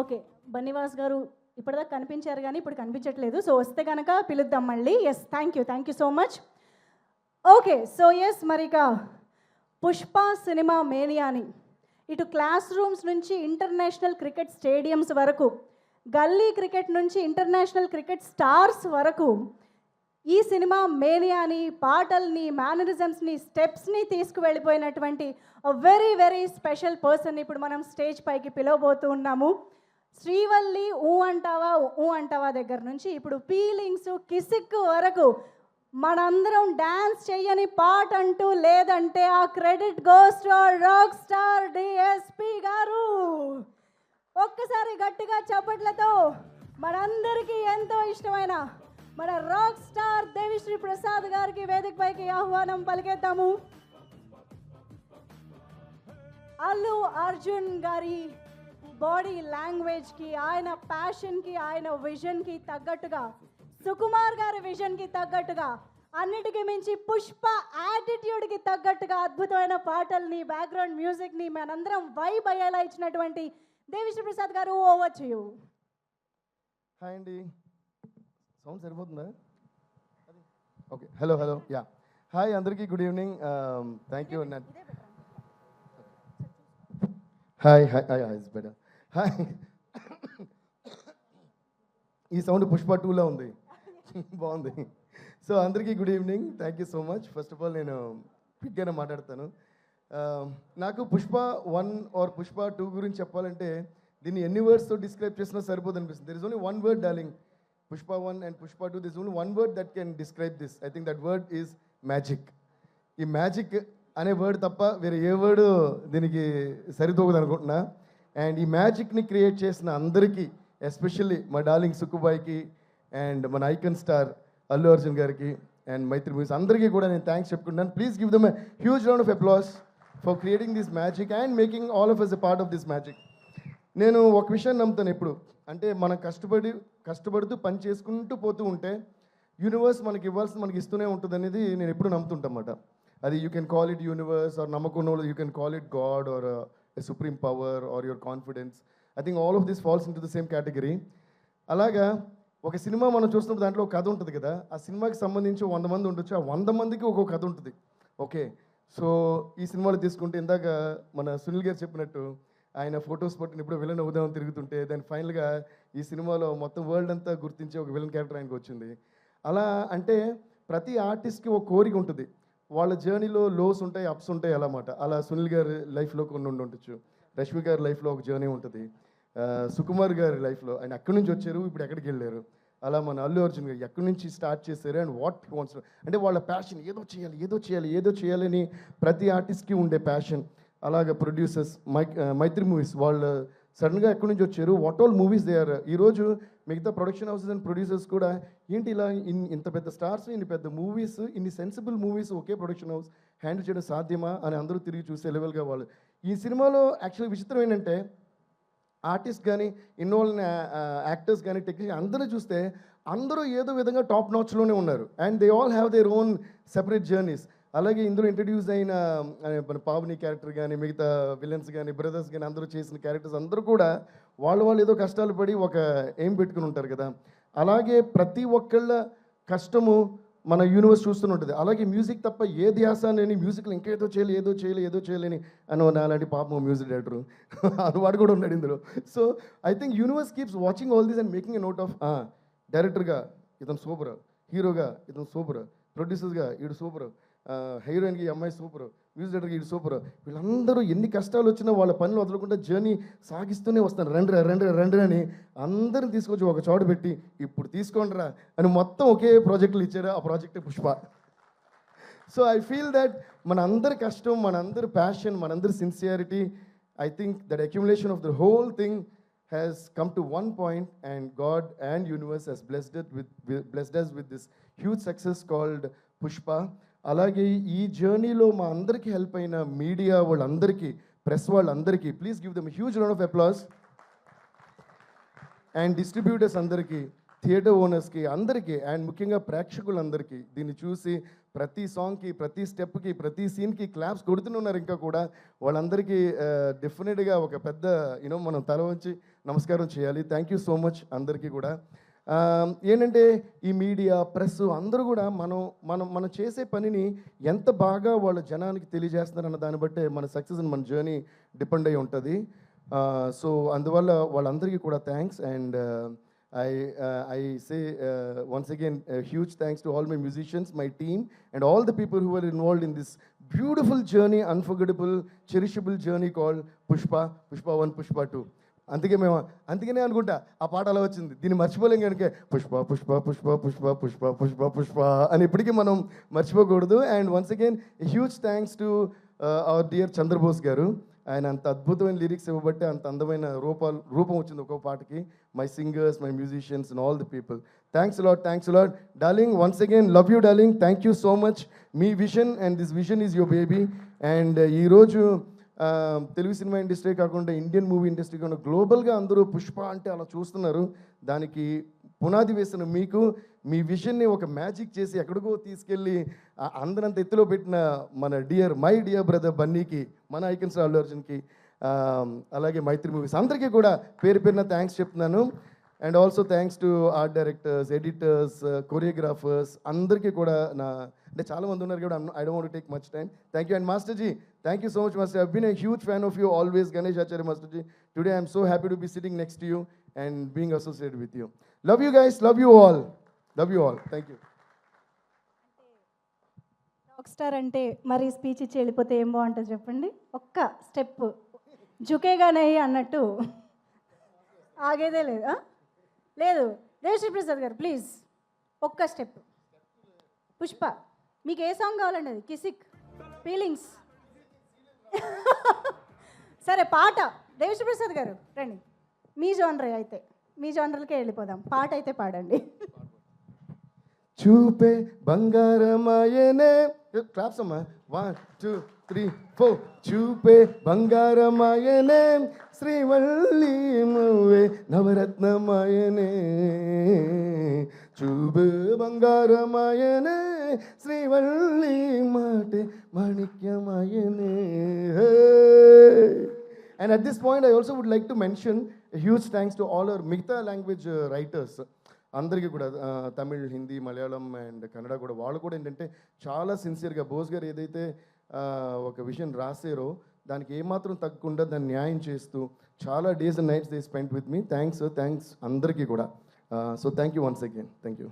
Okay Bunny Vas గారు ఇప్పటిదాకా కనిపించారు కానీ ఇప్పుడు కనిపించట్లేదు. సో వస్తే కనుక పిలుద్దాం మళ్ళీ. Yes thank you thank you so much okay so yes మరి ఇక పుష్ప సినిమా మేనియాని. ఇటు క్లాస్ రూమ్స్ నుంచి ఇంటర్నేషనల్ క్రికెట్ స్టేడియంస్ వరకు గల్లీ క్రికెట్ నుంచి ఇంటర్నేషనల్ క్రికెట్ స్టార్స్ వరకు ఈ సినిమా మేనియాని పాటల్ని మేనరిజమ్స్ని స్టెప్స్ని తీసుకువెళ్ళిపోయినటువంటి వెరీ వెరీ స్పెషల్ పర్సన్ ఇప్పుడు మనం స్టేజ్ పైకి పిలవబోతూ ఉన్నాము. శ్రీవల్లి ఊ అంటావా ఊ అంటావా దగ్గర నుంచి ఇప్పుడు పీలింగ్స్ కిసిక్ వరకు మనందరం డ్యాన్స్ చేయని పాట అంటూ లేదంటే ఆ credit goes to rock star D S P గారు. ఒక్కసారి గట్టిగా చప్పట్లతో మనందరికీ ఎంతో ఇష్టమైన మన రాక్ స్టార్ దేవిశ్రీ ప్రసాద్ గారికి వేదిక పైకి ఆహ్వానం పలికేద్దాము. అల్లు అర్జున్ గారి బాడీ లాంగ్వేజ్కి ఆయన ప్యాషన్కి ఆయన విజన్కి తగ్గట్టుగా సుకుమార్ గారి విజన్కి తగ్గట్టుగా అన్నిటికీ మించి పుష్ప యాటిట్యూడ్కి తగ్గట్టుగా అద్భుతమైన పాటల్ని బ్యాక్గ్రౌండ్ మ్యూజిక్ని మనందరం వైబ్ అయ్యేలా ఇచ్చినటువంటి దేవిశ్రీ ప్రసాద్ గారు ఓవర్ టు యూ హాయ్ అండి. సౌండ్ సరిపోతుందా? Okay hello hello yeah hi అందరికీ good evening thank you hi hi hi it's better ఈ సౌండ్ పుష్ప టూలో ఉంది. బాగుంది. సో అందరికీ good evening. Thank you so much first of all నేను క్విక్గానే మాట్లాడతాను. Um, నాకు Pushpa one or Pushpa two గురించి చెప్పాలంటే దీన్ని ఎన్ని వర్డ్స్తో డిస్క్రైబ్ చేసినా సరిపోదు అనిపిస్తుంది there is only one word darling Pushpa one and Pushpa two this only one word that can describe this I think that word is magic ఈ మ్యాజిక్ అనే వర్డ్ తప్ప వేరే ఏ వర్డ్ దీనికి సరితూగదు అనుకుంటున్నా అండ్ ఈ మ్యాజిక్ని క్రియేట్ చేసిన అందరికీ ఎస్పెషల్లీ మా డార్లింగ్ సుక్కుబాయికి అండ్ మన ఐకన్ స్టార్ అల్లు అర్జున్ గారికి అండ్ మైత్రి మూవీస్ అందరికీ కూడా నేను థ్యాంక్స్ చెప్పుకుంటాను please give them huge round of applause for creating this magic and making all of us a part of this magic నేను ఒక విషయాన్ని నమ్ముతాను ఎప్పుడు. అంటే మనం కష్టపడి కష్టపడుతూ పని చేసుకుంటూ పోతూ ఉంటే యూనివర్స్ మనకి ఇవ్వాల్సిన మనకి ఇస్తూనే ఉంటుంది అనేది నేను ఎప్పుడు నమ్ముతుంటన్నమాట. అది you can call it universe or నమ్మకం you can call it god or supreme power or your confidence I think all of this falls into the same category అలాగా ఒక సినిమా మనం చూస్తున్నప్పుడు దాంట్లో ఒక కథ ఉంటుంది కదా. ఆ సినిమాకి సంబంధించి వంద మంది ఉండొచ్చు. ఆ వంద మందికి ఒక్కొక్క కథ ఉంటుంది. ఓకే. సో ఈ సినిమాలో తీసుకుంటే ఇందాక మన సునీల్ గారు చెప్పినట్టు ఆయన ఫొటోస్ పట్టిన ఇప్పుడు విలన్ అవుదామని తిరుగుతుంటే దాని ఫైనల్గా ఈ సినిమాలో మొత్తం వరల్డ్ అంతా గుర్తించే ఒక విలన్ క్యారెక్టర్ ఆయనకు వచ్చింది అలా అంటే ప్రతి ఆర్టిస్ట్కి ఒక కోరిక ఉంటుంది. వాళ్ళ జర్నీలో లోస్ ఉంటాయి అప్స్ ఉంటాయి అన్నమాట అలా సునీల్ గారి లైఫ్లో కొన్ని ఉండి ఉండొచ్చు. రష్మి గారి లైఫ్లో ఒక జర్నీ ఉంటుంది. సుకుమార్ గారి లైఫ్లో ఆయన ఎక్కడి నుంచి వచ్చారు ఇప్పుడు ఎక్కడికి వెళ్ళారు? అలా మన అల్లు అర్జున్ గారు ఎక్కడి నుంచి స్టార్ట్ చేశారు అండ్ వాట్ వాంట్స్ అంటే వాళ్ళ ప్యాషన్ ఏదో చేయాలి ఏదో చేయాలి ఏదో చేయాలని ప్రతి ఆర్టిస్ట్కి ఉండే ప్యాషన్ అలాగే ప్రొడ్యూసర్స్ మై మైత్రి మూవీస్ వాళ్ళ సడన్గా ఎక్కడి నుంచి వచ్చారు? What all movies they are? ఈరోజు మిగతా ప్రొడక్షన్ హౌసెస్ అండ్ ప్రొడ్యూసర్స్ కూడా ఏంటి ఇలా ఇన్ ఇంత పెద్ద స్టార్స్ ఇన్ని పెద్ద మూవీస్ ఇన్ని సెన్సిబుల్ మూవీస్ ఒకే ప్రొడక్షన్ హౌస్ హ్యాండిల్ చేయడం సాధ్యమా అని అందరూ తిరిగి చూసే లెవెల్గా వాళ్ళు. ఈ సినిమాలో యాక్చువల్లీ విచిత్రం ఏంటంటే ఆర్టిస్ట్ కానీ ఇన్వాల్వ్ యాక్టర్స్ కానీ టెక్నీషియన్ అందరూ చూస్తే అందరూ ఏదో విధంగా టాప్ నాచ్లోనే ఉన్నారు. And they all have their own separate journeys. అలాగే ఇందులో ఇంట్రడ్యూస్ అయిన మన పావని క్యారెక్టర్ కానీ మిగతా విలన్స్ కానీ బ్రదర్స్ కానీ అందరూ చేసిన క్యారెక్టర్స్ అందరూ కూడా వాళ్ళు వాళ్ళు ఏదో కష్టాలు పడి ఒక ఏం పెట్టుకుని ఉంటారు కదా. అలాగే ప్రతి ఒక్కళ్ళ కష్టము మన యూనివర్స్ చూస్తూనే ఉంటుంది. అలాగే మ్యూజిక్ తప్ప ఏ ధ్యాస లేని మ్యూజిక్లో ఇంకేదో చేయలే ఏదో చేయాలి ఏదో చేయలేని అని నాలాంటి పాపం మ్యూజిక్ డైరెక్టర్ వాడు కూడా ఉన్నాడు ఇందులో. So I think universe keeps watching all these and making a note of డైరెక్టర్గా ఇతను సూపర్ హీరోగా ఇతను సూపర్ ప్రొడ్యూసర్గా ఈడు సూపర్. హీరోయిన్కి అమ్మాయి సూపర్ మ్యూజిక్ డైరెక్టర్కి ఇది సూపర్. వీళ్ళందరూ ఎన్ని కష్టాలు వచ్చినా వాళ్ళ పనులు వదలకుండా జర్నీ సాగిస్తూనే వస్తారు రండి రా రండి రండి అని అందరిని తీసుకొచ్చి ఒక చోట పెట్టి ఇప్పుడు తీసుకోండి రా అని మొత్తం ఒకే ప్రాజెక్టులు ఇచ్చారు ఆ ప్రాజెక్టే Pushpa. So I feel that మన అందరి కష్టం మన అందరి ప్యాషన్ మన అందరి sincerity I think that accumulation of the whole thing has come to one point and god and universe has blessed with blessed us with this huge success called Pushpa అలాగే ఈ జర్నీలో మా అందరికీ హెల్ప్ అయిన media వాళ్ళందరికీ press వాళ్ళందరికీ please give them huge round of applause and distributors అందరికీ theatre ఓనర్స్కి అందరికీ అండ్ ముఖ్యంగా ప్రేక్షకులందరికీ దీన్ని చూసి ప్రతి సాంగ్కి ప్రతి స్టెప్కి ప్రతి సీన్కి క్లాప్స్ కొడుతున్నారు ఇంకా కూడా. వాళ్ళందరికీ డెఫినెట్గా ఒక పెద్ద యూనో మనం తల వంచి నమస్కారం చేయాలి. థ్యాంక్ యూ సో మచ్ అందరికీ కూడా. ఏంటంటే ఈ మీడియా ప్రెస్ అందరూ కూడా మనం మనం మనం చేసే పనిని ఎంత బాగా వాళ్ళ జనానికి తెలియజేస్తున్నారన్న దాన్ని బట్టే మన సక్సెస్ మన జర్నీ డిపెండ్ అయి ఉంటుంది. సో అందువల్ల వాళ్ళందరికీ కూడా thanks and I I say once again huge thanks to all my musicians my team and all the people who are involved in this beautiful journey unforgettable cherishable journey called Pushpa Pushpa one Pushpa two. అందుకే మేము అందుకనే అనుకుంటా ఆ పాట అలా వచ్చింది. దీన్ని మర్చిపోలేం కనుక పుష్ప పుష్ప పుష్ప పుష్ప పుష్ప పుష్ప పుష్ప అని ఇప్పటికీ మనం మర్చిపోకూడదు. And once again huge thanks to our dear Chandrabose garu. ఆయన అంత అద్భుతమైన లిరిక్స్ ఇవ్వబట్టి అంత అందమైన రూపాలు రూపం వచ్చింది ఒక్కో పాటకి. My singers my musicians and all the people thanks lad thanks lad darling once again love you darling thank you so much me vision and this vision is your baby and ఈరోజు Telugu cinema industry కాకుండా Indian movie industry కాకుండా గ్లోబల్గా అందరూ పుష్ప అంటే అలా చూస్తున్నారు. దానికి పునాది వేసిన మీకు మీ విజన్ని ఒక మ్యాజిక్ చేసి ఎక్కడికో తీసుకెళ్ళి అందరంత ఎత్తులో పెట్టిన మన డియర్ మై డియర్ బ్రదర్ బన్నీకి మన ఐకన్స్ అల్లు అర్జున్కి అలాగే మైత్రి మూవీస్ అందరికీ కూడా పేరు పేరున థ్యాంక్స్ చెప్తున్నాను. And also thanks to art directors editors choreographers అందరికీ కూడా నా అంటే చాలా మంది ఉన్నారు కూడా I don't take much time thank you and master ji thank you so much master I been a huge fan of you always Ganesh Acharya master ji today I'm so happy to be sitting next you and being associated with you love you guys love you all love you all thank you rock star అంటే మరి speech ఇచ్చి వెళ్ళిపోతే ఏం బాగుంటుంది చెప్పండి? ఒక్క step జుకేగానే అన్నట్టు. ఆగేదే లేదు లేదు. దేవశ్రీ ప్రసాద్ గారు ప్లీజ్ ఒక్క స్టెప్ పుష్ప. మీకు ఏ సాంగ్ కావాలండి? అది కిసిక్ ఫీలింగ్స్ సరే పాట. దేవశ్రీ ప్రసాద్ గారు రండి. మీ జోనరే అయితే మీ జోనర్లకే వెళ్ళిపోదాం. పాట అయితే పాడండి. చూపే బంగారమాయనే. క్లాప్స్ అమ్మా వన్ టూ త్రీ ఫోర్. చూపే బంగారమాయనే శ్రీవల్లి నువ్వే నవరత్నమాయనే. చూపే బంగారమాయనే శ్రీవల్లి మాటే మాణిక్యమాయనే. And at this point, I also would like to mention a huge thanks to all our మిగతా లాంగ్వేజ్ రైటర్స్ uh, అందరికీ కూడా uh, తమిళ్ హిందీ మలయాళం అండ్ కన్నడ కూడా. వాళ్ళు కూడా ఏంటంటే చాలా సిన్సియర్గా బోస్ గారు ఏదైతే ఒక విషయం రాసారో దానికి ఏమాత్రం తగ్గకుండా దాన్ని న్యాయం చేస్తూ చాలా days and nights they spend with me. Thanks thanks అందరికీ కూడా. So thank you once again. Thank you.